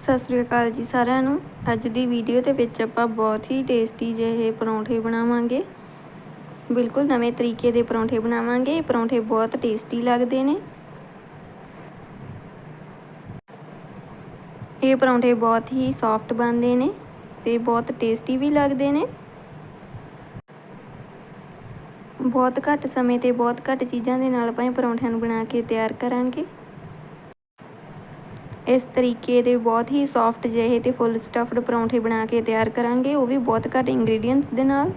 ਸਤਿ ਸ੍ਰੀ ਅਕਾਲ ਜੀ ਸਾਰਿਆਂ ਨੂੰ। ਅੱਜ ਦੀ ਵੀਡੀਓ ਦੇ ਵਿੱਚ ਆਪਾਂ ਬਹੁਤ ਹੀ ਟੇਸਟੀ ਜਿਹੇ ਪਰੌਂਠੇ ਬਣਾਵਾਂਗੇ। ਬਿਲਕੁਲ ਨਵੇਂ ਤਰੀਕੇ ਦੇ ਪਰੌਂਠੇ ਬਣਾਵਾਂਗੇ। ਇਹ ਪਰੌਂਠੇ ਬਹੁਤ ਟੇਸਟੀ ਲੱਗਦੇ ਨੇ। ਇਹ ਪਰੌਂਠੇ ਬਹੁਤ ਹੀ ਸੌਫਟ ਬਣਦੇ ਨੇ ਤੇ ਬਹੁਤ ਟੇਸਟੀ ਵੀ ਲੱਗਦੇ ਨੇ। ਬਹੁਤ ਘੱਟ ਸਮੇਂ ਤੇ ਬਹੁਤ ਘੱਟ ਚੀਜ਼ਾਂ ਦੇ ਨਾਲ ਆਪਾਂ ਇਹ ਪਰੌਂਠਿਆਂ ਨੂੰ ਬਣਾ ਕੇ ਤਿਆਰ ਕਰਾਂਗੇ। ਇਸ ਤਰੀਕੇ ਦੇ ਬਹੁਤ ਹੀ ਸੌਫਟ ਜਿਹੇ ਤੇ ਫੁੱਲ ਸਟਫਡ ਪਰੌਂਠੇ ਬਣਾ ਕੇ ਤਿਆਰ ਕਰਾਂਗੇ, ਉਹ ਵੀ ਬਹੁਤ ਘੱਟ ਇੰਗਰੀਡੀਅੰਟਸ ਦੇ ਨਾਲ।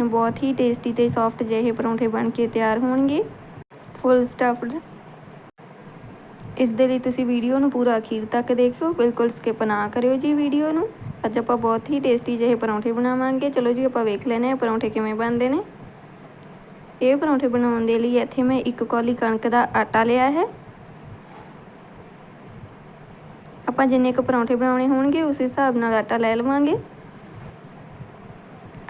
ਬਹੁਤ ਹੀ ਟੇਸਟੀ ਤੇ ਸੌਫਟ ਜਿਹੇ ਪਰੌਂਠੇ ਬਣ ਕੇ ਤਿਆਰ ਹੋਣਗੇ ਫੁੱਲ ਸਟਫਡ ਇਸ ਦੇ ਲਈ ਤੁਸੀਂ ਵੀਡੀਓ ਨੂੰ ਪੂਰਾ ਅਖੀਰ ਤੱਕ ਦੇਖਿਓ, ਬਿਲਕੁਲ ਸਕਿਪ ਨਾ ਕਰਿਓ ਜੀ ਵੀਡੀਓ ਨੂੰ। ਅੱਜ ਆਪਾਂ ਬਹੁਤ ਹੀ ਟੇਸਟੀ ਜਿਹੇ ਪਰੌਂਠੇ ਬਣਾਵਾਂਗੇ। ਚਲੋ ਜੀ, ਆਪਾਂ ਵੇਖ ਲੈਨੇ ਆ ਪਰੌਂਠੇ ਕਿਵੇਂ ਬਣਦੇ ਨੇ। ਇਹ ਪਰੌਂਠੇ ਬਣਾਉਣ ਦੇ ਲਈ ਇੱਥੇ ਮੈਂ ਇੱਕ ਕੌਲੀ ਕਣਕ ਦਾ ਆਟਾ ਲਿਆ ਹੈ। ਆਪਾਂ ਜਿੰਨੇ ਕੁ ਪਰੌਂਠੇ ਬਣਾਉਣੇ ਹੋਣਗੇ, ਉਸ ਹਿਸਾਬ ਨਾਲ ਆਟਾ ਲੈ ਲਵਾਂਗੇ।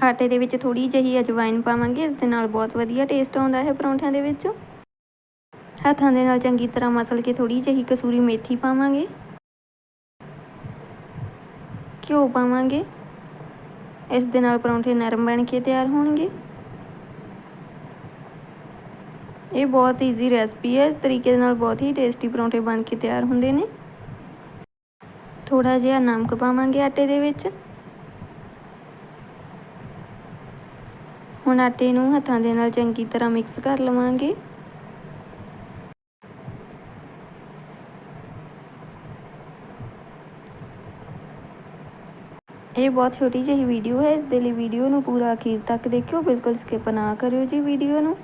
ਆਟੇ ਦੇ ਵਿੱਚ ਥੋੜੀ ਜਿਹੀ ਅਜਵਾਇਨ ਪਾਵਾਂਗੇ, ਇਸ ਦੇ ਨਾਲ ਬਹੁਤ ਵਧੀਆ ਟੇਸਟ ਆਉਂਦਾ ਹੈ ਪਰੌਂਠਿਆਂ ਦੇ ਵਿੱਚ। ਹੱਥਾਂ ਦੇ ਨਾਲ ਚੰਗੀ ਤਰ੍ਹਾਂ ਮਸਲ ਕੇ ਥੋੜੀ ਜਿਹੀ ਕਸੂਰੀ ਮੇਥੀ ਪਾਵਾਂਗੇ। ਘਿਓ ਪਾਵਾਂਗੇ। ਇਸ ਦੇ ਨਾਲ ਪਰੌਂਠੇ ਨਰਮ ਬਣ ਕੇ ਤਿਆਰ ਹੋਣਗੇ। ਇਹ ਬਹੁਤ ਈਜ਼ੀ ਰੈਸਪੀ ਹੈ, ਇਸ ਤਰੀਕੇ ਦੇ ਨਾਲ ਬਹੁਤ ਹੀ ਟੇਸਟੀ ਪਰੌਂਠੇ ਬਣ ਕੇ ਤਿਆਰ ਹੁੰਦੇ ਨੇ। ਥੋੜਾ ਜਿਹਾ ਨਮਕ ਪਾਵਾਂਗੇ ਆਟੇ ਦੇ ਵਿੱਚ। ਹੁਣ ਆਟੇ ਨੂੰ ਹੱਥਾਂ ਦੇ ਨਾਲ ਚੰਗੀ ਤਰ੍ਹਾਂ ਮਿਕਸ ਕਰ ਲਵਾਂਗੇ। ਇਹ ਬਹੁਤ ਛੋਟੀ ਜਿਹੀ ਵੀਡੀਓ ਹੈ, ਇਸ ਦੇ ਲਈ ਵੀਡੀਓ ਨੂੰ ਪੂਰਾ ਅਖੀਰ ਤੱਕ ਦੇਖਿਓ, ਬਿਲਕੁਲ ਸਕਿਪ ਨਾ ਕਰਿਓ ਜੀ ਵੀਡੀਓ ਨੂੰ।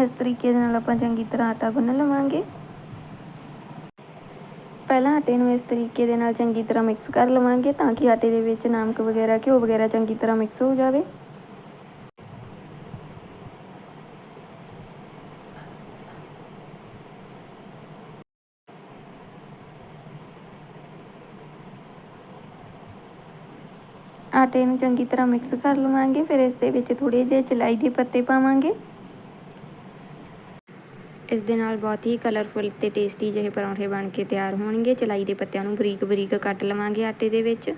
ਇਸ ਤਰੀਕੇ ਦੇ ਨਾਲ ਆਪਾਂ ਚੰਗੀ ਤਰ੍ਹਾਂ ਆਟਾ ਗੁੰਨ ਲਵਾਂਗੇ। ਪਹਿਲਾਂ ਆਟੇ ਨੂੰ ਇਸ ਤਰੀਕੇ ਦੇ ਨਾਲ ਚੰਗੀ ਤਰ੍ਹਾਂ ਮਿਕਸ ਕਰ ਲਵਾਂਗੇ ਤਾਂ ਕਿ ਆਟੇ ਦੇ ਵਿੱਚ ਨਮਕ ਵਗੈਰਾ, ਘਿਓ ਵਗੈਰਾ ਚੰਗੀ ਤਰ੍ਹਾਂ ਮਿਕਸ ਹੋ ਜਾਵੇ। ਆਟੇ ਨੂੰ ਚੰਗੀ ਤਰ੍ਹਾਂ ਮਿਕਸ ਕਰ ਲਵਾਂਗੇ, ਫਿਰ ਇਸ ਦੇ ਵਿੱਚ ਥੋੜੇ ਜਿਹੇ ਚਲਾਈ ਦੇ ਪੱਤੇ ਪਾਵਾਂਗੇ। ਇਸ ਦੇ ਨਾਲ ਬਹੁਤ ਹੀ ਕਲਰਫੁਲ ਤੇ ਟੇਸਟੀ ਜਿਹੇ ਪਰੌਂਠੇ ਬਣ ਕੇ ਤਿਆਰ ਹੋਣਗੇ। ਚਲਾਈ ਦੇ ਪੱਤਿਆਂ ਨੂੰ ਬਰੀਕ ਬਰੀਕ ਕੱਟ ਲਵਾਂਗੇ ਆਟੇ ਦੇ ਵਿੱਚ।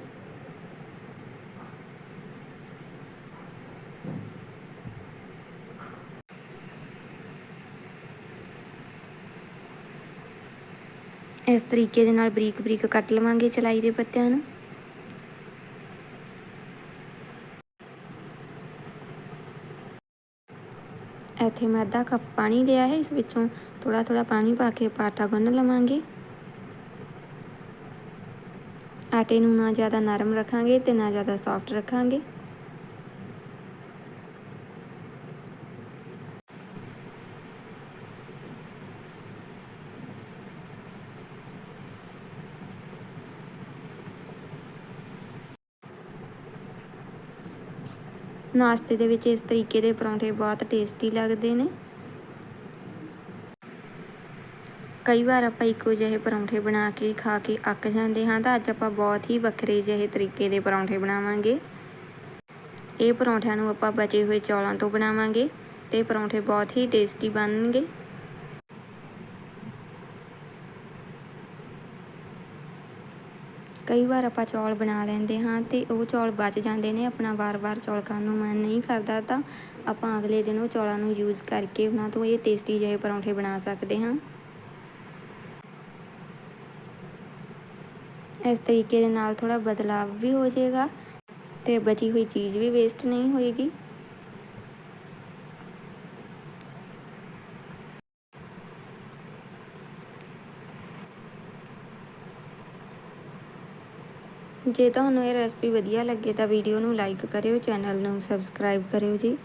ਇਸ ਤਰੀਕੇ ਦੇ ਨਾਲ ਬਰੀਕ ਬਰੀਕ ਕੱਟ ਲਵਾਂਗੇ ਚਲਾਈ ਦੇ ਪੱਤਿਆਂ ਨੂੰ। ਇੱਥੇ ਮੈਂ ਅੱਧਾ ਕੱਪ ਪਾਣੀ ਲਿਆ ਹੈ, ਇਸ ਵਿੱਚੋਂ ਥੋੜਾ ਥੋੜਾ ਪਾਣੀ ਪਾ ਕੇ ਆਟਾ ਗੁੰਨ ਲਵਾਂਗੇ। ਆਟੇ ਨੂੰ ਨਾ ਜ਼ਿਆਦਾ ਨਰਮ ਰੱਖਾਂਗੇ ਤੇ ਨਾ ਜ਼ਿਆਦਾ ਸੌਫਟ ਰੱਖਾਂਗੇ। ਨਾਸ਼ਤੇ ਦੇ ਵਿੱਚ ਇਸ ਤਰੀਕੇ ਦੇ ਪਰੌਂਠੇ ਬਹੁਤ ਟੇਸਟੀ ਲੱਗਦੇ ਨੇ। ਕਈ ਵਾਰ ਆਪਾਂ ਇੱਕੋ ਜਿਹੇ ਪਰੌਂਠੇ ਬਣਾ ਕੇ, ਖਾ ਕੇ ਅੱਕ ਜਾਂਦੇ ਹਾਂ ਤਾਂ ਅੱਜ ਆਪਾਂ ਬਹੁਤ ਹੀ ਵੱਖਰੇ ਜਿਹੇ ਤਰੀਕੇ ਦੇ ਪਰੌਂਠੇ ਬਣਾਵਾਂਗੇ। ਇਹ ਪਰੌਂਠਿਆਂ ਨੂੰ ਆਪਾਂ ਬਚੇ ਹੋਏ ਚੌਲਾਂ ਤੋਂ ਬਣਾਵਾਂਗੇ ਤੇ ਪਰੌਂਠੇ ਬਹੁਤ ਹੀ ਟੇਸਟੀ ਬਣਨਗੇ। ਕਈ ਵਾਰ ਆਪਾਂ ਚੌਲ ਬਣਾ ਲੈਂਦੇ ਹਾਂ ਅਤੇ ਉਹ ਚੌਲ ਬਚ ਜਾਂਦੇ ਨੇ, ਆਪਣਾ ਵਾਰ-ਵਾਰ ਚੌਲ ਖਾਣ ਨੂੰ ਮਨ ਨਹੀਂ ਕਰਦਾ, ਤਾਂ ਆਪਾਂ ਅਗਲੇ ਦਿਨ ਉਹ ਚੌਲਾਂ ਨੂੰ ਯੂਜ਼ ਕਰਕੇ ਉਹਨਾਂ ਤੋਂ ਇਹ ਟੇਸਟੀ ਜਿਹੇ ਪਰੌਂਠੇ ਬਣਾ ਸਕਦੇ ਹਾਂ। ਇਸ ਤਰੀਕੇ ਦੇ ਨਾਲ ਥੋੜਾ ਬਦਲਾਵ ਵੀ ਹੋ ਜਾਏਗਾ ਤੇ ਬਚੀ ਹੋਈ ਚੀਜ਼ ਵੀ ਵੇਸਟ ਨਹੀਂ ਹੋਏਗੀ। ਜੇ ਤੁਹਾਨੂੰ ਇਹ ਰੈਸਪੀ ਵਧੀਆ ਲੱਗੇ ਤਾਂ ਵੀਡੀਓ ਨੂੰ ਲਾਈਕ ਕਰਿਓ ਚੈਨਲ ਨੂੰ ਸਬਸਕ੍ਰਾਈਬ ਕਰਿਓ ਜੀ।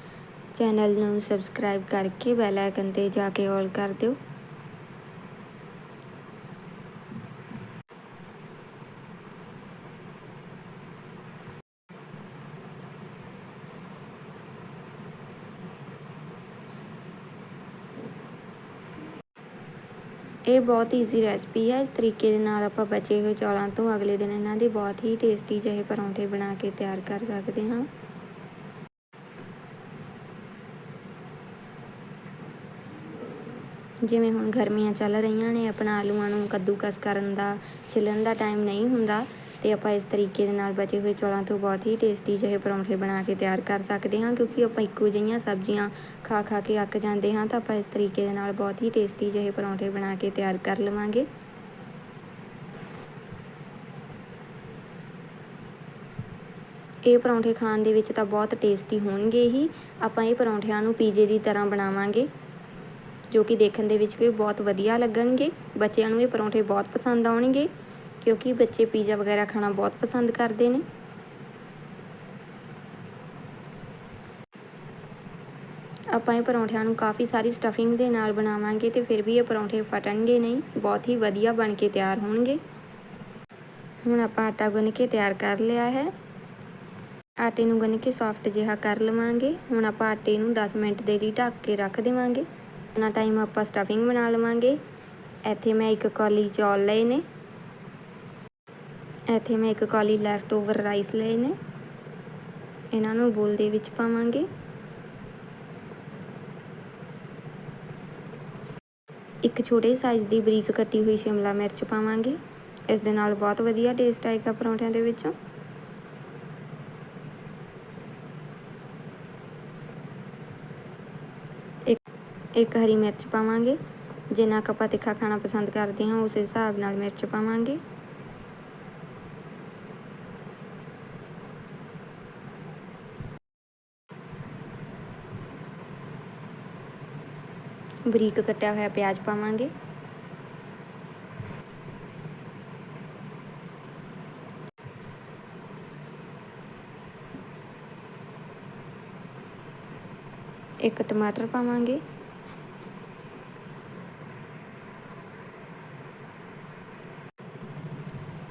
ਚੈਨਲ ਨੂੰ ਸਬਸਕ੍ਰਾਈਬ ਕਰਕੇ ਬੈਲ ਆਈਕਨ ਤੇ ਜਾ ਕੇ ਆਲ ਕਰ ਦਿਓ। ਇਹ ਬਹੁਤ ਈਜ਼ੀ ਰੈਸਪੀ ਹੈ ਇਸ ਤਰੀਕੇ ਦੇ ਨਾਲ ਆਪਾਂ ਬਚੇ ਹੋਏ ਚੌਲਾਂ ਤੋਂ ਅਗਲੇ ਦਿਨ ਇਹਨਾਂ ਦੇ ਬਹੁਤ ਹੀ ਟੇਸਟੀ ਜਿਹੇ ਪਰੌਂਠੇ ਬਣਾ ਕੇ ਤਿਆਰ ਕਰ ਸਕਦੇ ਹਾਂ। ਜਿਵੇਂ ਹੁਣ ਗਰਮੀਆਂ ਚੱਲ ਰਹੀਆਂ ਨੇ, ਆਪਣਾ ਆਲੂਆਂ ਨੂੰ ਕੱਦੂਕਸ ਕਰਨ ਦਾ, ਛਿਲਣ ਦਾ ਟਾਈਮ ਨਹੀਂ ਹੁੰਦਾ। ਤੇ ਆਪਾਂ ਇਸ ਤਰੀਕੇ ਦੇ ਨਾਲ ਬਚੇ ਹੋਏ ਚੌਲਾਂ ਤੋਂ ਬਹੁਤ ਹੀ ਟੇਸਟੀ ਜਿਹੇ ਪਰੌਂਠੇ ਬਣਾ ਕੇ ਤਿਆਰ ਕਰ ਸਕਦੇ ਹਾਂ, ਕਿਉਂਕਿ ਆਪਾਂ ਇੱਕੋ ਜਿਹੀਆਂ ਸਬਜ਼ੀਆਂ ਖਾ ਖਾ ਕੇ ਅੱਕ ਜਾਂਦੇ ਹਾਂ, ਤਾਂ ਆਪਾਂ ਇਸ ਤਰੀਕੇ ਦੇ ਨਾਲ ਬਹੁਤ ਹੀ ਟੇਸਟੀ ਜਿਹੇ ਪਰੌਂਠੇ ਬਣਾ ਕੇ ਤਿਆਰ ਕਰ ਲਵਾਂਗੇ। ਇਹ ਪਰੌਂਠੇ ਖਾਣ ਦੇ ਵਿੱਚ ਤਾਂ ਬਹੁਤ ਟੇਸਟੀ ਹੋਣਗੇ ਹੀ। ਆਪਾਂ ਇਹ ਪਰੌਂਠਿਆਂ ਨੂੰ ਪੀਜ਼ੇ ਦੀ ਤਰ੍ਹਾਂ ਬਣਾਵਾਂਗੇ, ਜੋ ਕਿ ਦੇਖਣ ਦੇ ਵਿੱਚ ਵੀ ਬਹੁਤ ਵਧੀਆ ਲੱਗਣਗੇ। ਬੱਚਿਆਂ ਨੂੰ ਇਹ ਪਰੌਂਠੇ ਬਹੁਤ ਪਸੰਦ ਆਉਣਗੇ। ਕਿਉਂਕਿ ਬੱਚੇ ਪੀਜ਼ਾ ਵਗੈਰਾ ਖਾਣਾ ਬਹੁਤ ਪਸੰਦ ਕਰਦੇ ਨੇ। ਆਪਾਂ ਇਹ ਪਰੌਂਠਿਆਂ ਨੂੰ ਕਾਫੀ ਸਾਰੀ ਸਟਫਿੰਗ ਦੇ ਨਾਲ ਬਣਾਵਾਂਗੇ ਤੇ ਫਿਰ ਵੀ ਇਹ ਪਰੌਂਠੇ ਫਟਣਗੇ ਨਹੀਂ, ਬਹੁਤ ਹੀ ਵਧੀਆ ਬਣ ਕੇ ਤਿਆਰ ਹੋਣਗੇ। ਹੁਣ ਆਪਾਂ ਆਟਾ ਗੁੰਨ ਕੇ ਤਿਆਰ ਕਰ ਲਿਆ ਹੈ। ਆਟੇ ਨੂੰ ਗੁੰਨ ਕੇ ਸੌਫਟ ਜਿਹਾ ਕਰ ਲਵਾਂਗੇ। ਹੁਣ ਆਪਾਂ ਆਟੇ ਨੂੰ 10 ਮਿੰਟ ਦੇ ਲਈ ਢੱਕ ਕੇ ਰੱਖ ਦੇਵਾਂਗੇ। ਨਾ ਟਾਈਮ ਆਪਾਂ ਸਟਫਿੰਗ ਬਣਾ ਲਵਾਂਗੇ। ਇੱਥੇ ਮੈਂ ਇੱਕ ਕੌਲੀ ਚੌਲ ਲਏ ਨੇ। ਇੱਥੇ ਮੈਂ ਇੱਕ ਕਾਲੀ ਲੈਫਟ ਓਵਰ ਰਾਈਸ ਲਏ ਨੇ। ਇਹਨਾਂ ਨੂੰ ਬੋਲ ਦੇ ਵਿੱਚ ਪਾਵਾਂਗੇ। ਇੱਕ ਛੋਟੇ ਸਾਈਜ਼ ਦੀ ਬਰੀਕ ਕੱਟੀ ਹੋਈ ਸ਼ਿਮਲਾ ਮਿਰਚ ਪਾਵਾਂਗੇ। ਇਸ ਦੇ ਨਾਲ ਬਹੁਤ ਵਧੀਆ ਟੇਸਟ ਆਏਗਾ ਪਰੌਂਠਿਆਂ ਦੇ ਵਿੱਚੋਂ। ਇੱਕ ਇੱਕ ਹਰੀ ਮਿਰਚ ਪਾਵਾਂਗੇ। ਜਿੰਨਾ ਕੁ ਆਪਾਂ ਤਿੱਖਾ ਖਾਣਾ ਪਸੰਦ ਕਰਦੇ ਹਾਂ, ਉਸ ਹਿਸਾਬ ਨਾਲ ਮਿਰਚ ਪਾਵਾਂਗੇ। ਬਰੀਕ ਕੱਟਿਆ ਹੋਇਆ ਪਿਆਜ਼ ਪਾਵਾਂਗੇ। ਇੱਕ ਟਮਾਟਰ ਪਾਵਾਂਗੇ।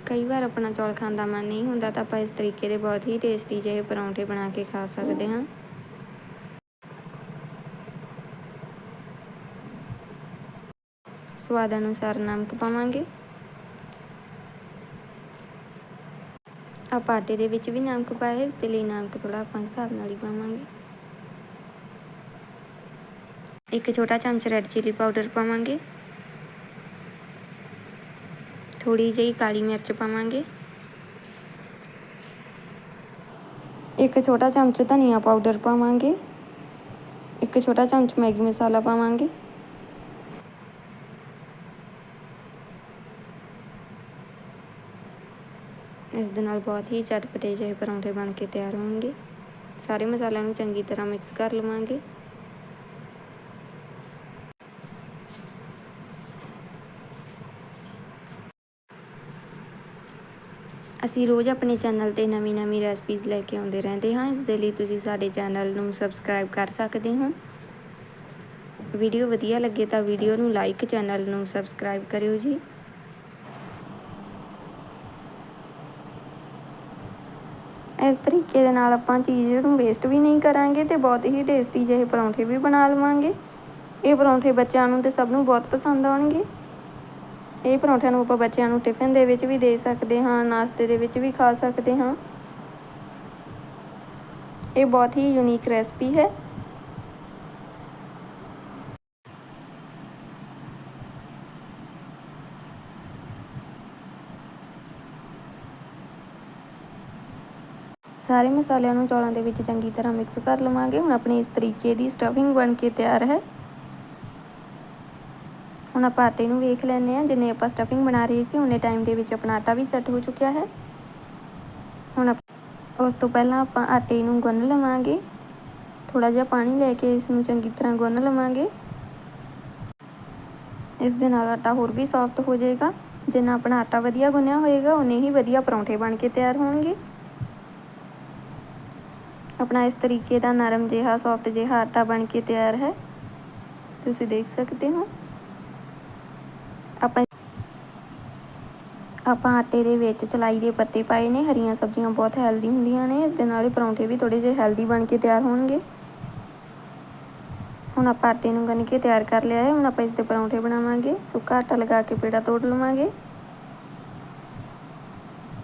ਕਈ ਵਾਰ ਆਪਣਾ ਚੌਲ ਖਾਣ ਦਾ ਮਨ ਨਹੀਂ ਹੁੰਦਾ ਤਾਂ ਆਪਾਂ ਇਸ ਤਰੀਕੇ ਦੇ ਬਹੁਤ ਹੀ ਟੇਸਟੀ ਜਿਹੇ ਪਰੌਂਠੇ ਬਣਾ ਕੇ ਖਾ ਸਕਦੇ ਹਾਂ। ਸਵਾਦ ਅਨੁਸਾਰ ਨਮਕ ਪਾਵਾਂਗੇ। ਆਪਾਂ ਆਟੇ ਦੇ ਵਿੱਚ ਵੀ ਨਮਕ ਪਾਏ, ਤੇ ਲਈ ਨਮਕ ਥੋੜਾ ਆਪਾਂ ਹਿਸਾਬ ਨਾਲ ਹੀ ਪਾਵਾਂਗੇ। ਇੱਕ ਛੋਟਾ ਚਮਚ ਰੈੱਡ ਚਿਲੀ ਪਾਊਡਰ ਪਾਵਾਂਗੇ। ਥੋੜੀ ਜਿਹੀ ਕਾਲੀ ਮਿਰਚ ਪਾਵਾਂਗੇ। ਇੱਕ ਛੋਟਾ ਚਮਚ ਧਨੀਆ ਪਾਊਡਰ ਪਾਵਾਂਗੇ। ਇੱਕ ਛੋਟਾ ਚਮਚ ਮੈਗੀ ਮਸਾਲਾ ਪਾਵਾਂਗੇ। ਇਸ ਦੇ ਨਾਲ ਬਹੁਤ ਹੀ ਚਟਪਟੇ ਜਿਹੇ ਪਰੌਂਠੇ ਬਣ ਕੇ ਤਿਆਰ ਹੋਣਗੇ। ਸਾਰੇ ਮਸਾਲਿਆਂ ਨੂੰ ਚੰਗੀ ਤਰ੍ਹਾਂ ਮਿਕਸ ਕਰ ਲਵਾਂਗੇ। ਅਸੀਂ ਰੋਜ਼ ਆਪਣੇ ਚੈਨਲ ਤੇ ਨਵੀਂ-ਨਵੀਂ ਰੈਸਪੀਜ਼ ਲੈ ਕੇ ਆਉਂਦੇ ਰਹਿੰਦੇ ਹਾਂ। ਇਸ ਦੇ ਲਈ ਤੁਸੀਂ ਸਾਡੇ ਚੈਨਲ ਨੂੰ ਸਬਸਕ੍ਰਾਈਬ ਕਰ ਸਕਦੇ ਹੋ। ਵੀਡੀਓ ਵਧੀਆ ਲੱਗੇ ਤਾਂ ਵੀਡੀਓ ਨੂੰ ਲਾਈਕ ਚੈਨਲ ਨੂੰ ਸਬਸਕ੍ਰਾਈਬ ਕਰਿਓ ਜੀ। ਇਸ ਤਰੀਕੇ ਦੇ ਨਾਲ ਆਪਾਂ ਚੀਜ਼ ਨੂੰ ਵੇਸਟ ਵੀ ਨਹੀਂ ਕਰਾਂਗੇ ਤੇ ਬਹੁਤ ਹੀ ਟੇਸਟੀ ਜਿਹੇ ਪਰੌਂਠੇ ਵੀ ਬਣਾ ਲਵਾਂਗੇ। ਇਹ ਪਰੌਂਠੇ ਬੱਚਿਆਂ ਨੂੰ ਤੇ ਸਭ ਨੂੰ ਬਹੁਤ ਪਸੰਦ ਆਉਣਗੇ। ਇਹ ਪਰੌਂਠਿਆਂ ਨੂੰ ਆਪਾਂ ਬੱਚਿਆਂ ਨੂੰ ਟਿਫਿਨ ਦੇ ਵਿੱਚ ਵੀ ਦੇ ਸਕਦੇ ਹਾਂ, ਨਾਸ਼ਤੇ ਦੇ ਵਿੱਚ ਵੀ ਖਾ ਸਕਦੇ ਹਾਂ। ਇਹ ਬਹੁਤ ਹੀ ਯੂਨੀਕ ਰੈਸਪੀ ਹੈ। ਸਾਰੇ ਮਸਾਲਿਆਂ ਨੂੰ ਚੌਲਾਂ ਦੇ ਵਿੱਚ ਚੰਗੀ ਤਰ੍ਹਾਂ ਮਿਕਸ ਕਰ ਲਵਾਂਗੇ। ਹੁਣ ਆਪਣੀ ਇਸ ਤਰੀਕੇ ਦੀ ਸਟਫਿੰਗ ਬਣ ਕੇ ਤਿਆਰ ਹੈ। ਹੁਣ ਆਪਾਂ ਆਟੇ ਨੂੰ ਵੇਖ ਲੈਂਦੇ ਆ ਜਿੰਨੇ ਆਪਾਂ ਸਟਫਿੰਗ ਬਣਾ ਰਹੇ ਸੀ ਉਹਨੇ ਟਾਈਮ ਦੇ ਵਿੱਚ ਆਪਣਾ ਆਟਾ ਵੀ ਸੈੱਟ ਹੋ ਚੁੱਕਿਆ ਹੈ। ਹੁਣ ਉਸ ਤੋਂ ਪਹਿਲਾਂ ਆਪਾਂ ਆਟੇ ਨੂੰ ਗੁੰਨ ਲਵਾਂਗੇ। ਥੋੜਾ ਜਿਹਾ ਪਾਣੀ ਲੈ ਕੇ ਇਸ ਨੂੰ ਚੰਗੀ ਤਰ੍ਹਾਂ ਗੁੰਨ ਲਵਾਂਗੇ। ਇਸ ਦੇ ਨਾਲ ਆਟਾ ਹੋਰ ਵੀ ਸੌਫਟ ਹੋ ਜਾਏਗਾ। ਜਿੰਨਾ ਆਪਣਾ ਆਟਾ ਵਧੀਆ ਗੁੰਨਿਆ ਹੋਏਗਾ ਉਨੇ ਹੀ ਵਧੀਆ ਪਰੌਂਠੇ ਬਣ ਕੇ ਤਿਆਰ ਹੋਣਗੇ। ਆਪਣਾ ਇਸ ਤਰੀਕੇ ਦਾ ਨਰਮ ਜਿਹਾ ਸੌਫਟ ਜਿਹਾ ਆਟਾ ਬਣ ਕੇ ਤਿਆਰ ਹੈ। ਤੁਸੀਂ ਦੇਖ ਸਕਦੇ ਹੋ। ਆਪਾਂ ਆਪਾਂ ਆਟੇ ਦੇ ਵਿੱਚ ਚਲਾਈ ਦੇ ਪੱਤੇ ਪਾਏ ਨੇ। ਹਰੀਆਂ ਸਬਜ਼ੀਆਂ ਬਹੁਤ ਹੈਲਦੀ ਹੁੰਦੀਆਂ ਨੇ। ਇਸ ਦੇ ਨਾਲ ਹੀ ਪਰੌਂਠੇ ਵੀ ਥੋੜੇ ਜਿਹੇ ਹੈਲਦੀ ਬਣ ਕੇ ਤਿਆਰ ਹੋਣਗੇ। ਹੁਣ ਆਪਾਂ ਆਟੇ ਨੂੰ ਗੰਨ ਕੇ ਤਿਆਰ ਕਰ ਲਿਆ ਹੈ। ਹੁਣ ਆਪਾਂ ਇਸ ਦੇ ਪਰੌਂਠੇ ਬਣਾਵਾਂਗੇ। ਸੁੱਕਾ ਆਟਾ ਲਗਾ ਕੇ ਪੇੜਾ ਤੋੜ ਲਵਾਂਗੇ।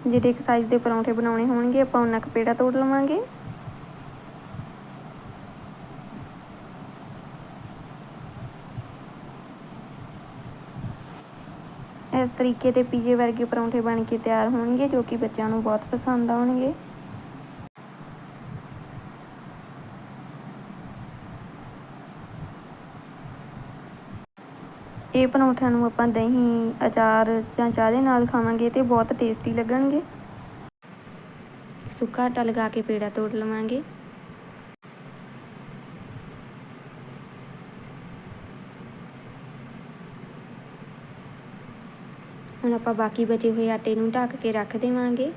ਜਿਹੜੇ ਇੱਕ ਸਾਈਜ਼ ਦੇ ਪਰੌਂਠੇ ਬਣਾਉਣੇ ਹੋਣਗੇ, ਆਪਾਂ ਉਹਨਾਂ ਕ ਪੇੜਾ ਤੋੜ ਲਵਾਂਗੇ। ਇਸ ਤਰੀਕੇ ਦੇ ਪੀਜ਼ੇ ਵਰਗੇ ਪਰੌਂਠੇ ਬਣ ਕੇ ਤਿਆਰ ਹੋਣਗੇ, ਜੋ ਕਿ ਬੱਚਿਆਂ ਨੂੰ ਬਹੁਤ ਪਸੰਦ ਆਉਣਗੇ। ਇਹ ਪਰੌਂਠਿਆਂ ਨੂੰ ਆਪਾਂ ਦਹੀਂ, ਅਚਾਰ ਜਾਂ ਚਾਹ ਦੇ ਨਾਲ ਖਾਵਾਂਗੇ ਤੇ ਬਹੁਤ ਟੇਸਟੀ ਲੱਗਣਗੇ। ਸੁੱਕਾ ਆਟਾ ਲਗਾ ਕੇ ਪੇੜਾ ਤੋੜ ਲਵਾਂਗੇ। ਹੁਣ ਆਪਾਂ ਬਾਕੀ ਬਚੇ ਹੋਏ ਆਟੇ ਨੂੰ ਢੱਕ ਕੇ ਰੱਖ ਦੇਵਾਂਗੇ।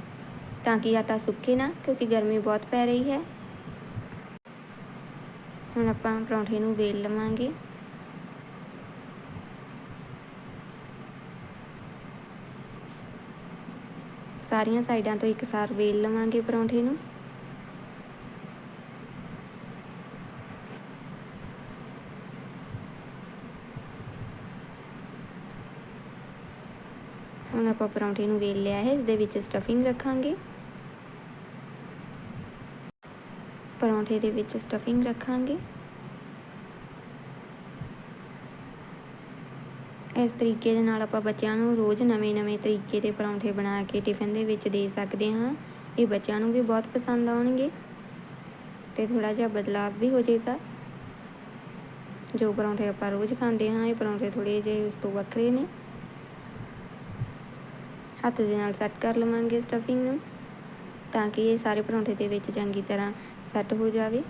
ਤਾਂ ਕਿ ਆਟਾ ਸੁੱਕੇ ਨਾ, ਕਿਉਂਕਿ ਗਰਮੀ ਬਹੁਤ ਪੈ ਰਹੀ ਹੈ। ਹੁਣ ਆਪਾਂ ਪਰੌਂਠੇ ਨੂੰ ਵੇਲ ਲਵਾਂਗੇ। ਸਾਰੀਆਂ ਸਾਈਡਾਂ ਤੋਂ ਇੱਕਸਾਰ ਵੇਲ ਲਵਾਂਗੇ ਪਰੌਂਠੇ ਨੂੰ। ਹੁਣ ਆਪਾਂ ਪਰੌਂਠੇ ਨੂੰ ਵੇਲ ਲਿਆ ਹੈ ਇਸ ਦੇ ਵਿੱਚ ਸਟਫਿੰਗ ਰੱਖਾਂਗੇ। ਪਰੌਂਠੇ ਦੇ ਵਿੱਚ ਸਟਫਿੰਗ ਰੱਖਾਂਗੇ। ਇਸ ਤਰੀਕੇ ਦੇ ਨਾਲ ਆਪਾਂ ਬੱਚਿਆਂ ਨੂੰ ਰੋਜ਼ ਨਵੇਂ-ਨਵੇਂ ਤਰੀਕੇ ਦੇ ਪਰੌਂਠੇ ਬਣਾ ਕੇ ਟਿਫਿਨ ਦੇ ਵਿੱਚ ਦੇ ਸਕਦੇ ਹਾਂ। ਇਹ ਬੱਚਿਆਂ ਨੂੰ ਵੀ ਬਹੁਤ ਪਸੰਦ ਆਉਣਗੇ ਤੇ ਥੋੜਾ ਜਿਹਾ ਬਦਲਾਅ ਵੀ ਹੋ ਜਾਏਗਾ। ਜੋ ਪਰੌਂਠੇ ਆਪਾਂ ਰੋਜ਼ ਖਾਂਦੇ ਹਾਂ, ਇਹ ਪਰੌਂਠੇ ਥੋੜੇ ਜਿਹੇ ਉਸ ਤੋਂ ਵੱਖਰੇ ਨੇ। ਹੱਥ ਦੇ ਨਾਲ ਸੈੱਟ ਕਰ ਲਵਾਂਗੇ ਸਟਫਿੰਗ ਨੂੰ, ਤਾਂ ਕਿ ਇਹ ਸਾਰੇ ਪਰੌਂਠੇ ਦੇ ਵਿੱਚ ਚੰਗੀ ਤਰ੍ਹਾਂ ਸੈੱਟ ਹੋ ਜਾਵੇ।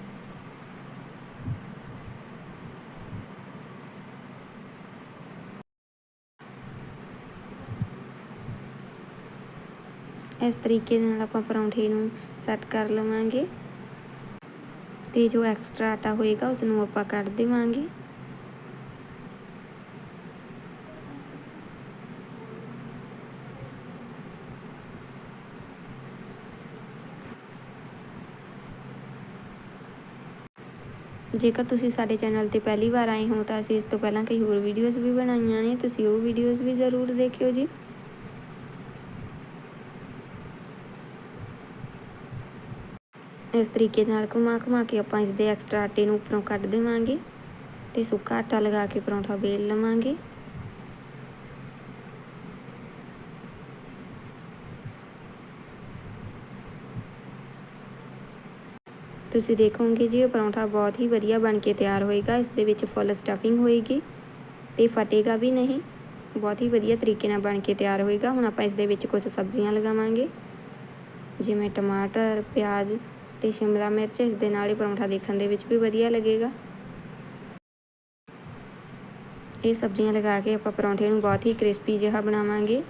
ਇਸ ਤਰੀਕੇ ਨਾਲ ਆਪਾਂ ਪਰੌਂਠੇ ਨੂੰ ਸੈੱਟ ਕਰ ਲਵਾਂਗੇ ਤੇ ਜੋ ਐਕਸਟਰਾ ਆਟਾ ਹੋਏਗਾ ਉਸ ਨੂੰ ਆਪਾਂ ਕੱਢ ਦੇਵਾਂਗੇ। ਜੇਕਰ ਤੁਸੀਂ ਸਾਡੇ ਚੈਨਲ ਤੇ ਪਹਿਲੀ ਵਾਰ ਆਏ ਹੋ ਤਾਂ ਅਸੀਂ ਇਸ ਤੋਂ ਪਹਿਲਾਂ ਕਈ ਹੋਰ ਵੀਡੀਓਜ਼ ਵੀ ਬਣਾਈਆਂ ਨੇ, ਤੁਸੀਂ ਉਹ ਵੀਡੀਓਜ਼ ਵੀ ਜ਼ਰੂਰ ਦੇਖਿਓ ਜੀ। ਇਸ ਤਰੀਕੇ ਨਾਲ ਘੁਮਾ ਘੁਮਾ ਕੇ ਆਪਾਂ ਇਸ ਦੇ ਐਕਸਟਰਾ ਆਟੇ ਨੂੰ ਉੱਪਰੋਂ ਕੱਢ ਦੇਵਾਂਗੇ ਤੇ ਸੁੱਕਾ ਆਟਾ ਲਗਾ ਕੇ ਪਰੌਂਠਾ ਵੇਲ ਲਵਾਂਗੇ। ਤੁਸੀਂ ਦੇਖੋਗੇ ਜੀ, ਇਹ ਪਰੌਂਠਾ ਬਹੁਤ ਹੀ ਵਧੀਆ ਬਣ ਕੇ ਤਿਆਰ ਹੋਏਗਾ। ਇਸ ਦੇ ਵਿੱਚ ਫੁੱਲ ਸਟਫਿੰਗ ਹੋਏਗੀ ਤੇ ਫਟੇਗਾ ਵੀ ਨਹੀਂ। ਬਹੁਤ ਹੀ ਵਧੀਆ ਤਰੀਕੇ ਨਾਲ ਬਣ ਕੇ ਤਿਆਰ ਹੋਏਗਾ। ਹੁਣ ਆਪਾਂ ਇਸ ਦੇ ਵਿੱਚ ਕੁਝ ਸਬਜ਼ੀਆਂ ਲਗਾਵਾਂਗੇ, ਜਿਵੇਂ ਟਮਾਟਰ, ਪਿਆਜ਼ ਤੇ ਸ਼ਿਮਲਾ ਮਿਰਚ। ਇਸ ਦੇ ਨਾਲ ਹੀ ਪਰੌਂਠਾ ਦੇਖਣ ਦੇ ਵਿੱਚ ਵੀ ਵਧੀਆ ਲੱਗੇਗਾ। ਇਹ ਸਬਜ਼ੀਆਂ ਲਗਾ ਕੇ ਆਪਾਂ ਪਰੌਂਠੇ ਨੂੰ ਬਹੁਤ ਹੀ ਕ੍ਰਿਸਪੀ ਜਿਹਾ ਬਣਾਵਾਂਗੇ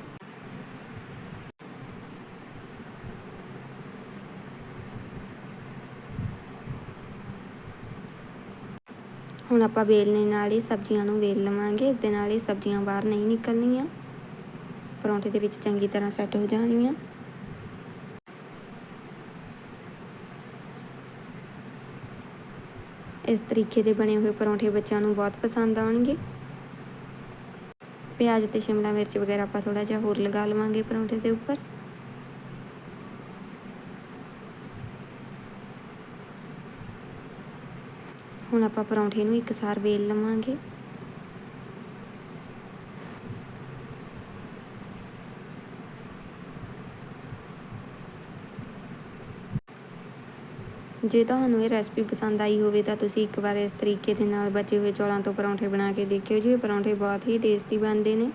ਹੁਣ ਆਪਾਂ ਵੇਲਣੇ ਨਾਲ ਹੀ ਸਬਜ਼ੀਆਂ ਨੂੰ ਵੇਲ ਲਵਾਂਗੇ, ਇਸ ਦੇ ਨਾਲ ਹੀ ਸਬਜ਼ੀਆਂ ਬਾਹਰ ਨਹੀਂ ਨਿਕਲਣੀਆਂ। ਪਰੌਂਠੇ ਦੇ ਵਿੱਚ ਚੰਗੀ ਤਰ੍ਹਾਂ ਸੈੱਟ ਹੋ ਜਾਣੀਆਂ। ਇਸ ਤਰੀਕੇ ਦੇ ਬਣੇ ਹੋਏ ਪਰੌਂਠੇ ਬੱਚਿਆਂ ਨੂੰ ਬਹੁਤ ਪਸੰਦ ਆਉਣਗੇ। ਪਿਆਜ਼ ਤੇ ਸ਼ਿਮਲਾ ਮਿਰਚ ਵਗੈਰਾ ਆਪਾਂ ਥੋੜਾ ਜਿਹਾ ਹੋਰ ਲਗਾ ਲਵਾਂਗੇ ਪਰੌਂਠੇ ਦੇ ਉੱਪਰ ਹੁਣ ਆਪਾਂ ਪਰੌਂਠੇ ਨੂੰ ਇੱਕਸਾਰ ਵੇਲ ਲਵਾਂਗੇ। ਜੇ ਤੁਹਾਨੂੰ ਇਹ ਰੈਸਪੀ ਪਸੰਦ ਆਈ ਹੋਵੇ ਤਾਂ ਤੁਸੀਂ ਇੱਕ ਵਾਰ ਇਸ ਤਰੀਕੇ ਦੇ ਨਾਲ ਬਚੇ ਹੋਏ ਚੌਲਾਂ ਤੋਂ ਪਰੌਂਠੇ ਬਣਾ ਕੇ ਦੇਖਿਓ ਜੀ ਪਰੌਂਠੇ ਬਹੁਤ ਹੀ ਟੇਸਟੀ ਬਣਦੇ ਨੇ।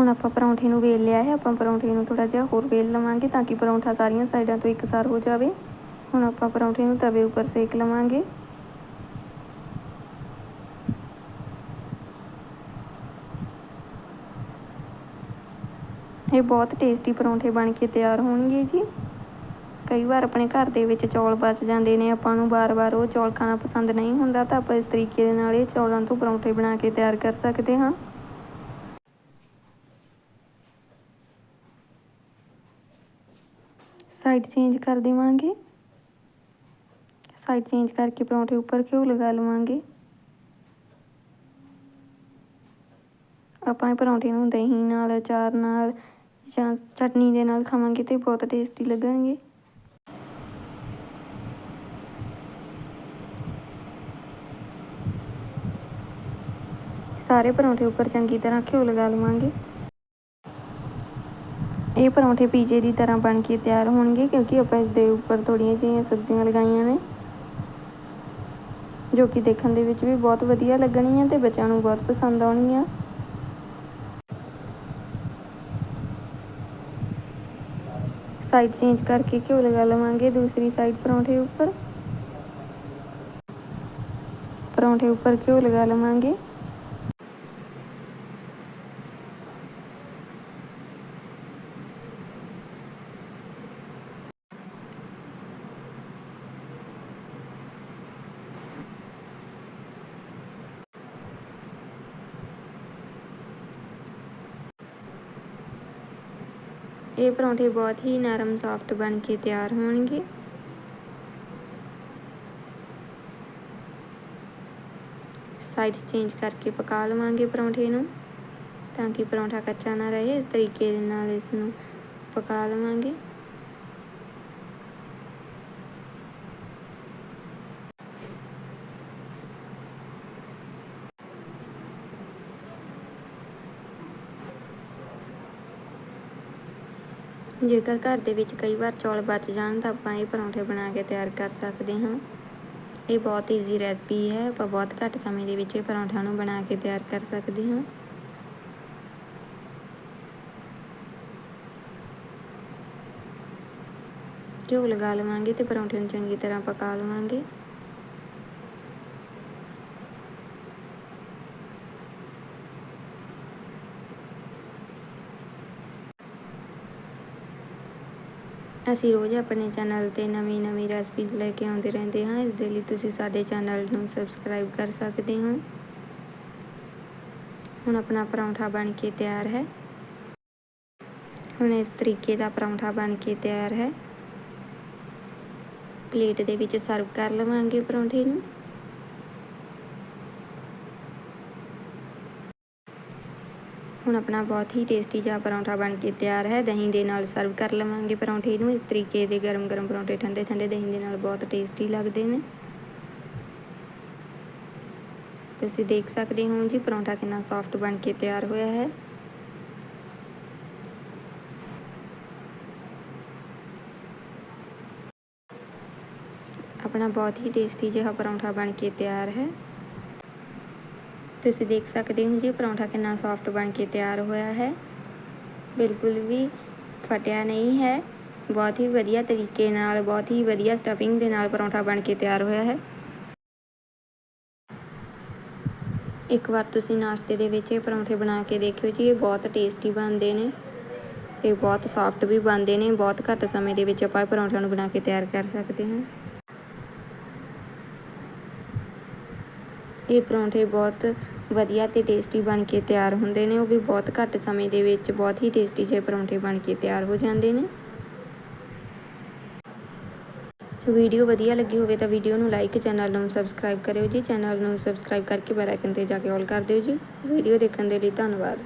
ਹੁਣ ਆਪਾਂ ਪਰੌਂਠੇ ਨੂੰ ਵੇਲ ਲਿਆ ਹੈ, ਆਪਾਂ ਪਰੌਂਠੇ ਨੂੰ ਥੋੜਾ ਜਿਹਾ ਹੋਰ ਵੇਲ ਲਵਾਂਗੇ ਤਾਂ ਕਿ ਪਰੌਂਠਾ ਸਾਰੀਆਂ ਸਾਈਡਾਂ ਤੋਂ ਇੱਕਸਾਰ ਹੋ ਜਾਵੇ। ਹੁਣ ਆਪਾਂ ਪਰੌਂਠੇ ਨੂੰ ਤਵੇ ਉੱਪਰ ਸੇਕ ਲਵਾਂਗੇ। ਇਹ ਬਹੁਤ ਟੇਸਟੀ ਪਰੌਂਠੇ ਬਣ ਕੇ ਤਿਆਰ ਹੋਣਗੇ ਜੀ। ਕਈ ਵਾਰ ਆਪਣੇ ਘਰ ਦੇ ਵਿੱਚ ਚੌਲ ਬਚ ਜਾਂਦੇ ਨੇ, ਆਪਾਂ ਨੂੰ ਬਾਰ-ਬਾਰ ਉਹ ਚੌਲ ਖਾਣਾ ਪਸੰਦ ਨਹੀਂ ਹੁੰਦਾ ਤਾਂ ਆਪਾਂ ਇਸ ਤਰੀਕੇ ਦੇ ਨਾਲ ਇਹ ਚੌਲਾਂ ਤੋਂ ਪਰੌਂਠੇ ਬਣਾ ਕੇ ਤਿਆਰ ਕਰ ਸਕਦੇ ਹਾਂ। ਸਾਈਡ ਚੇਂਜ ਕਰ ਦੇਵਾਂਗੇ। ਸਾਈਡ ਚੇਂਜ ਕਰਕੇ ਪਰੌਂਠੇ ਉੱਪਰ ਘਿਓ ਲਗਾ ਲਵਾਂਗੇ। ਆਪਾਂ ਇਹ ਪਰੌਂਠੇ ਨੂੰ ਦਹੀਂ ਨਾਲ, ਅਚਾਰ ਨਾਲ ਜਾਂ ਚਟਨੀ ਦੇ ਨਾਲ ਖਾਵਾਂਗੇ ਤੇ ਬਹੁਤ ਟੇਸਟੀ ਲੱਗਣਗੇ। ਸਾਰੇ ਪਰੌਂਠੇ ਉੱਪਰ ਚੰਗੀ ਤਰ੍ਹਾਂ ਘਿਓ ਲਗਾ ਲਵਾਂਗੇ। ਇਹ ਪਰੌਂਠੇ ਪੀਜ਼ੇ ਦੀ ਤਰ੍ਹਾਂ ਬਣ ਕੇ ਤਿਆਰ ਹੋਣਗੇ ਕਿਉਂਕਿ ਆਪਾਂ ਇਸ ਦੇ ਉੱਪਰ ਥੋੜੀਆਂ ਜਿਹੀਆਂ ਸਬਜ਼ੀਆਂ ਲਗਾਈਆਂ ਨੇ, ਜੋ ਕਿ ਦੇਖਣ ਦੇ ਵਿੱਚ ਵੀ ਬਹੁਤ ਵਧੀਆ ਲੱਗਣੀਆਂ ਤੇ ਬੱਚਿਆਂ ਨੂੰ ਬਹੁਤ ਪਸੰਦ ਆਉਣਗੀਆਂ। ਸਾਈਡ ਚੇਂਜ ਕਰਕੇ ਘਿਓ ਲਗਾ ਲਵਾਂਗੇ ਦੂਸਰੀ ਸਾਈਡ ਪਰੌਂਠੇ ਉੱਪਰ। ਪਰੌਂਠੇ ਉੱਪਰ ਘਿਓ ਲਗਾ ਲਵਾਂਗੇ। ਇਹ ਪਰੌਂਠੇ ਬਹੁਤ ਹੀ ਨਰਮ ਸੌਫਟ ਬਣ ਕੇ ਤਿਆਰ ਹੋਣਗੇ। ਸਾਈਡਸ ਚੇਂਜ ਕਰਕੇ ਪਕਾ ਲਵਾਂਗੇ ਪਰੌਂਠੇ ਨੂੰ, ਤਾਂ ਕਿ ਪਰੌਂਠਾ ਕੱਚਾ ਨਾ ਰਹੇ, ਇਸ ਤਰੀਕੇ ਦੇ ਨਾਲ ਇਸ ਨੂੰ ਪਕਾ ਲਵਾਂਗੇ। ਜੇਕਰ ਘਰ ਦੇ ਵਿੱਚ ਕਈ ਵਾਰ ਚੌਲ ਬਚ ਜਾਣ ਤਾਂ ਆਪਾਂ ਇਹ ਪਰੌਂਠੇ ਬਣਾ ਕੇ ਤਿਆਰ ਕਰ ਸਕਦੇ ਹਾਂ। ਇਹ ਬਹੁਤ ਈਜ਼ੀ ਰੈਸਪੀ ਹੈ। ਆਪਾਂ ਬਹੁਤ ਘੱਟ ਸਮੇਂ ਦੇ ਵਿੱਚ ਇਹ ਪਰੌਂਠਿਆਂ ਨੂੰ ਬਣਾ ਕੇ ਤਿਆਰ ਕਰ ਸਕਦੇ ਹਾਂ। ਘਿਓ ਲਗਾ ਲਵਾਂਗੇ ਤੇ ਪਰੌਂਠੇ ਨੂੰ ਚੰਗੀ ਤਰ੍ਹਾਂ ਪਕਾ ਲਵਾਂਗੇ। ਅਸੀਂ ਰੋਜ਼ ਆਪਣੇ ਚੈਨਲ ਤੇ ਨਵੀਂ ਨਵੀਂ ਰੈਸਪੀਜ਼ ਲੈ ਕੇ ਆਉਂਦੇ ਰਹਿੰਦੇ ਹਾਂ। ਇਸ ਦੇ ਲਈ ਤੁਸੀਂ ਸਾਡੇ ਚੈਨਲ ਨੂੰ ਸਬਸਕ੍ਰਾਈਬ ਕਰ ਸਕਦੇ ਹੋ। ਹੁਣ ਆਪਣਾ ਪਰੌਂਠਾ ਬਣ ਕੇ ਤਿਆਰ ਹੈ। ਹੁਣ ਇਸ ਤਰੀਕੇ ਦਾ ਪਰੌਂਠਾ ਬਣ ਕੇ ਤਿਆਰ ਹੈ। ਪਲੇਟ ਦੇ ਵਿੱਚ ਸਰਵ ਕਰ ਲਵਾਂਗੇ ਪਰੌਂਠੇ ਨੂੰ। ਹੁਣ ਆਪਣਾ ਬਹੁਤ ਹੀ ਟੇਸਟੀ ਜਿਹਾ ਪਰੌਂਠਾ ਬਣ ਕੇ ਤਿਆਰ ਹੈ। ਦਹੀਂ ਦੇ ਨਾਲ ਸਰਵ ਕਰ ਲਵਾਂਗੇ ਪਰੌਂਠੇ ਨੂੰ। ਇਸ ਤਰੀਕੇ ਦੇ ਗਰਮ ਗਰਮ ਪਰੌਂਠੇ ਠੰਡੇ ਠੰਡੇ ਦਹੀਂ ਦੇ ਨਾਲ ਬਹੁਤ ਟੇਸਟੀ ਲੱਗਦੇ ਨੇ। ਤੁਸੀਂ ਦੇਖ ਸਕਦੇ ਹੋ ਜੀ ਪਰੌਂਠਾ ਕਿੰਨਾ ਸੌਫਟ ਬਣ ਕੇ ਤਿਆਰ ਹੋਇਆ ਹੈ। ਆਪਣਾ ਬਹੁਤ ਹੀ ਟੇਸਟੀ ਜਿਹਾ ਪਰੌਂਠਾ ਬਣ ਕੇ ਤਿਆਰ ਹੈ। ਤੁਸੀਂ ਦੇਖ ਸਕਦੇ ਹੋ ਜੀ ਪਰੌਂਠਾ ਕਿੰਨਾ ਸੌਫਟ ਬਣ ਕੇ ਤਿਆਰ ਹੋਇਆ ਹੈ। ਬਿਲਕੁਲ ਵੀ ਫਟਿਆ ਨਹੀਂ ਹੈ। ਬਹੁਤ ਹੀ ਵਧੀਆ ਤਰੀਕੇ ਨਾਲ, ਬਹੁਤ ਹੀ ਵਧੀਆ ਸਟਫਿੰਗ ਦੇ ਨਾਲ ਪਰੌਂਠਾ ਬਣ ਕੇ ਤਿਆਰ ਹੋਇਆ ਹੈ। ਇੱਕ ਵਾਰ ਤੁਸੀਂ ਨਾਸ਼ਤੇ ਦੇ ਵਿੱਚ ਇਹ ਪਰੌਂਠੇ ਬਣਾ ਕੇ ਦੇਖਿਓ ਜੀ, ਇਹ ਬਹੁਤ ਟੇਸਟੀ ਬਣਦੇ ਨੇ ਤੇ ਬਹੁਤ ਸੌਫਟ ਵੀ ਬਣਦੇ ਨੇ। ਬਹੁਤ ਘੱਟ ਸਮੇਂ ਦੇ ਵਿੱਚ ਆਪਾਂ ਇਹ ਪਰੌਂਠਿਆਂ ਨੂੰ ਬਣਾ ਕੇ ਤਿਆਰ ਕਰ ਸਕਦੇ ਹਾਂ। ਇਹ ਪਰੌਂਠੇ ਬਹੁਤ ਵਧੀਆ ਤੇ ਟੇਸਟੀ ਬਣ ਕੇ ਤਿਆਰ ਹੁੰਦੇ ਨੇ, ਉਹ ਵੀ ਬਹੁਤ ਘੱਟ ਸਮੇਂ ਦੇ ਵਿੱਚ ਬਹੁਤ ਹੀ ਟੇਸਟੀ ਜਿਹੇ ਪਰੌਂਠੇ ਬਣ ਕੇ ਤਿਆਰ ਹੋ ਜਾਂਦੇ ਨੇ। ਵੀਡੀਓ ਵਧੀਆ ਲੱਗੀ ਹੋਵੇ ਤਾਂ ਵੀਡੀਓ ਨੂੰ ਲਾਈਕ ਚੈਨਲ ਨੂੰ ਸਬਸਕ੍ਰਾਈਬ ਕਰਿਓ ਜੀ ਚੈਨਲ ਨੂੰ ਸਬਸਕ੍ਰਾਈਬ ਕਰਕੇ ਬੈਲ ਆਈਕਨ ਤੇ ਜਾ ਕੇ ਆਲ ਕਰ ਦਿਓ ਜੀ। ਵੀਡੀਓ ਦੇਖਣ ਦੇ ਲਈ ਧੰਨਵਾਦ।